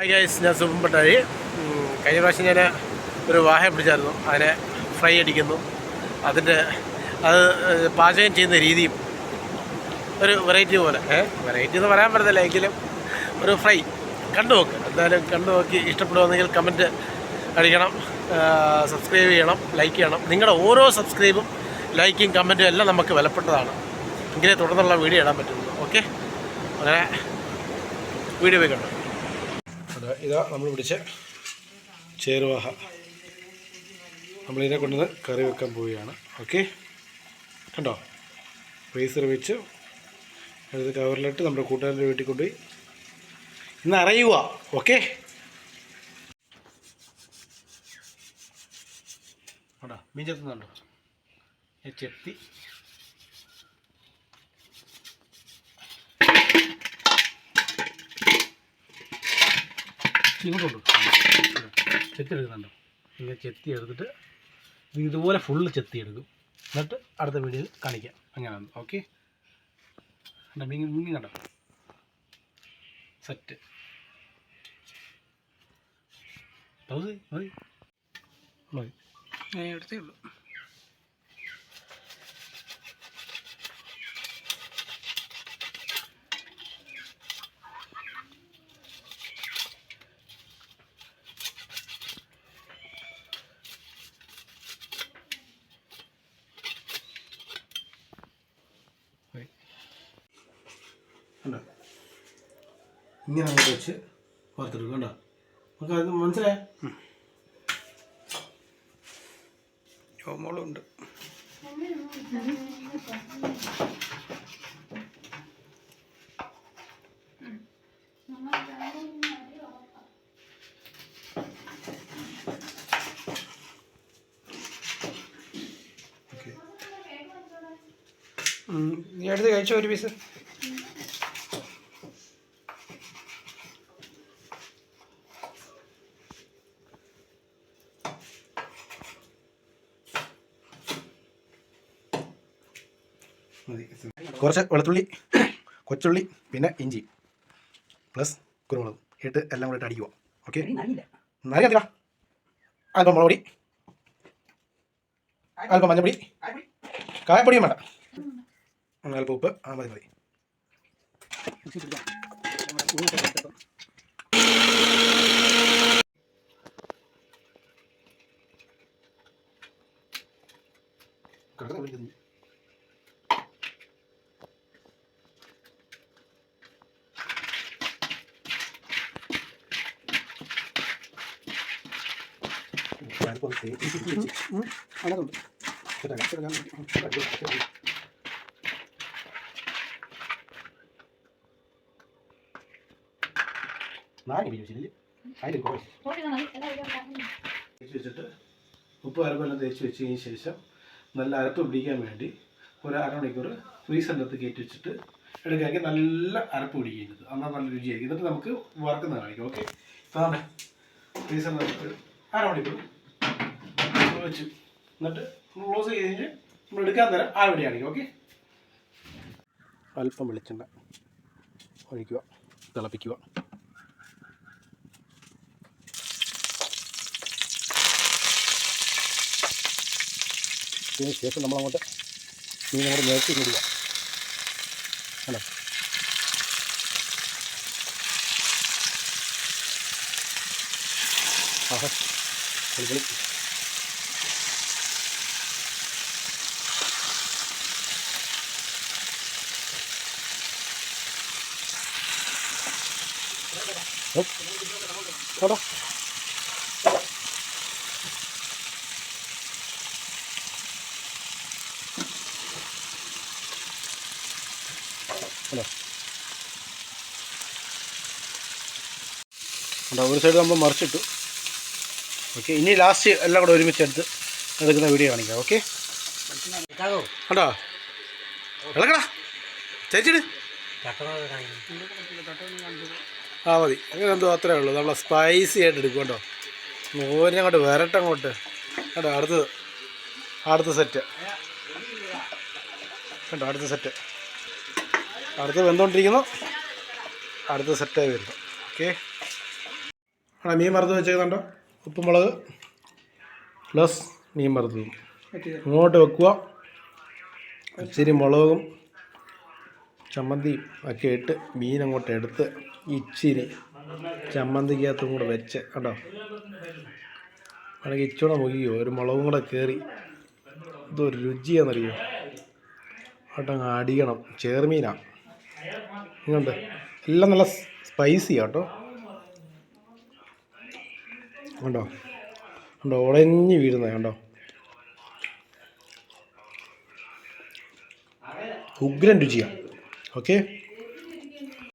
Hi guys ഞാൻ സുഖം പട്ടാഴി കഴിഞ്ഞ പ്രാവശ്യം ഞാൻ ഒരു വാഹ പിടിച്ചായിരുന്നു. അതിനെ ഫ്രൈ അടിക്കുന്നു. അതിന്റെ അത് പാചകം ചെയ്യുന്ന രീതിയും ഒരു വെറൈറ്റി പോലെ. വെറൈറ്റി എന്ന് പറയാൻ പറ്റത്തില്ല എങ്കിലും ഒരു ഫ്രൈ. കണ്ടു നോക്ക്. എന്തായാലും കണ്ടു നോക്കി. ഇഷ്ടപ്പെടുകയാണെങ്കിൽ കമന്റ് അടിക്കണം. സബ്സ്ക്രൈബ് ചെയ്യണം ലൈക്ക് ചെയ്യണം. നിങ്ങളുടെ ഓരോ സബ്സ്ക്രൈബും ലൈക്കും കമന്റും എല്ലാം നമുക്ക് വിലപ്പെട്ടതാണ്. എങ്കിലേ തുടർന്നുള്ള വീഡിയോ ഇടാൻ പറ്റുള്ളൂ ഓക്കെ അങ്ങനെ വീഡിയോ പോയി കണ്ടു? ഇതാ നമ്മൾ പിടിച്ച ചേരുവാഹ നമ്മളിതിനെ കൊണ്ടുവന്ന് കറി വെക്കാൻ പോവുകയാണ്. ഓക്കെ കണ്ടോ? ഫ്രീസർ വെച്ച് എടുത്ത് കവറിലിട്ട് നമ്മുടെ കൂട്ടുകാരന്റെ വീട്ടിൽ കൊണ്ടുപോയി ഇന്ന് അറിയുക ഓക്കെ കണ്ടോ? മീൻ ചെത്തുന്നുണ്ടോ? ചെത്തി. ഇങ്ങോട്ടുണ്ട്. ചെത്തി എടുക്കുന്നുണ്ടോ ഇങ്ങനെ ചെത്തി എടുത്തിട്ട് ഇതുപോലെ ഫുള്ള് ചെത്തി എടുക്കും എന്നിട്ട് അടുത്ത വീഡിയോയിൽ കാണിക്കാം. അങ്ങനെ ഓക്കെ മീൻ മീൻ കണ്ടോ? സെറ്റ് മതി മതി. മതി എടുത്തേ ഉള്ളൂ. കണ്ടോ? ഇങ്ങനെ അങ്ങോട്ട് വെച്ച് വറുത്തെടുക്കും കണ്ടോ? നമുക്ക് അത് മനസ്സിലായേ നീ എടുത്ത് കഴിച്ചോ ഒരു പീസ്? മതി. കുറച്ച് വെളുത്തുള്ളി കൊച്ചുള്ളി പിന്നെ ഇഞ്ചി പ്ലസ് കുരുമുളക് ഇട്ട് എല്ലാം കൂടെ ഇട്ട് അടിക്കുക. ഓക്കെ നല്ലതില്ല അല്പം മുളക് പൊടി. അല്പം മഞ്ഞപ്പൊടി കായപ്പൊടിയും വേണ്ട. അല്പം ഉപ്പ് ആ മതി മതി. കിടന്ന് വിളിക്കുന്നു. ഞാനിപ്പോൾ ഒന്ന് തേച്ച് പിടിച്ച് ഉപ്പ് അരപ്പെല്ലാം തേച്ച് വെച്ചതിന് ശേഷം നല്ല അരപ്പ് പിടിക്കാൻ വേണ്ടി ഒരു അരമണിക്കൂർ ഫ്രീസറിനകത്ത് കയറ്റി വെച്ചിട്ട് എടുക്കുകയാണെങ്കിൽ നല്ല അരപ്പ് പിടിക്കുന്നത് എന്നാൽ നല്ല രുചിയായിരിക്കും എന്നിട്ട് നമുക്ക് വറക്കുന്ന കാണിക്കും ഓക്കെ? ഇപ്പം ഫ്രീസറിനകത്ത് അരമണിക്കൂർ വെച്ചു. എന്നിട്ട് ക്ലോസ് ചെയ്ത് കഴിഞ്ഞ് നമ്മൾ എടുക്കാൻ തരാം ആ വീഡിയോ ഓക്കെ അല്പം വെളിച്ചെണ്ണ ഒഴിക്കുക തിളപ്പിക്കുക. ഇതിന് ശേഷം നമ്മളങ്ങോട്ട് മീൻ അങ്ങോട്ട് നേരത്തെ ഇടുക. അല്ലേ ആഹാ പൊളി കേട്ടോ ഹലോ ഒരു സൈഡ് നമ്മൾ മറിച്ചിട്ടു. ഓക്കെ ഇനി ലാസ്റ്റ് എല്ലാം കൂടെ ഒരുമിച്ച് എടുത്ത് എടുക്കുന്ന വീഡിയോ കാണിക്കാം ഓക്കെ കണ്ടോ? ഇളക്കടാ. ചേച്ചിട്. ആ മതി. അങ്ങനെ എന്തോ അത്രേ ഉള്ളൂ. നമ്മൾ സ്പൈസി ആയിട്ട് എടുക്കും കേട്ടോ. മോരിനെ അങ്ങോട്ട് വരട്ടെ അങ്ങോട്ട്. കേട്ടോ അടുത്തത്. അടുത്ത സെറ്റ് കേട്ടോ അടുത്ത സെറ്റ് അടുത്ത് വെന്തുകൊണ്ടിരിക്കുന്നു അടുത്ത സെറ്റായി വരുന്നു. ഓക്കെ ആ മീൻ മറുത്ത് വെച്ചേക്കുന്നുണ്ടോ? ഉപ്പും മുളക് പ്ലസ് മീൻ മറുത്തതും ഇങ്ങോട്ട് വെക്കുക. ഇച്ചിരി മുളകും ചമ്മന്തിയും ഒക്കെ ഇട്ട് മീൻ അങ്ങോട്ട് എടുത്ത് ഇച്ചിരി ചമ്മന്തിക്കകത്തും കൂടെ വെച്ച് കേട്ടോ അല്ലെങ്കിൽ ഇച്ചൂടെ മുഖിയോ ഒരു മുളകും കൂടെ കയറി ഇതൊരു രുചിയാണെന്നറിയോ? കേട്ടോ അങ്ങ് അടിയണം ചേർമീനാണ് ഇങ്ങോട്ട്. എല്ലാം നല്ല സ്പൈസി കേട്ടോ. കണ്ടോ? കണ്ടോ? ഉടഞ്ഞ് വീഴുന്നത് കണ്ടോ? ഉഗ്രൻ രുചിയാണ് ഓക്കെ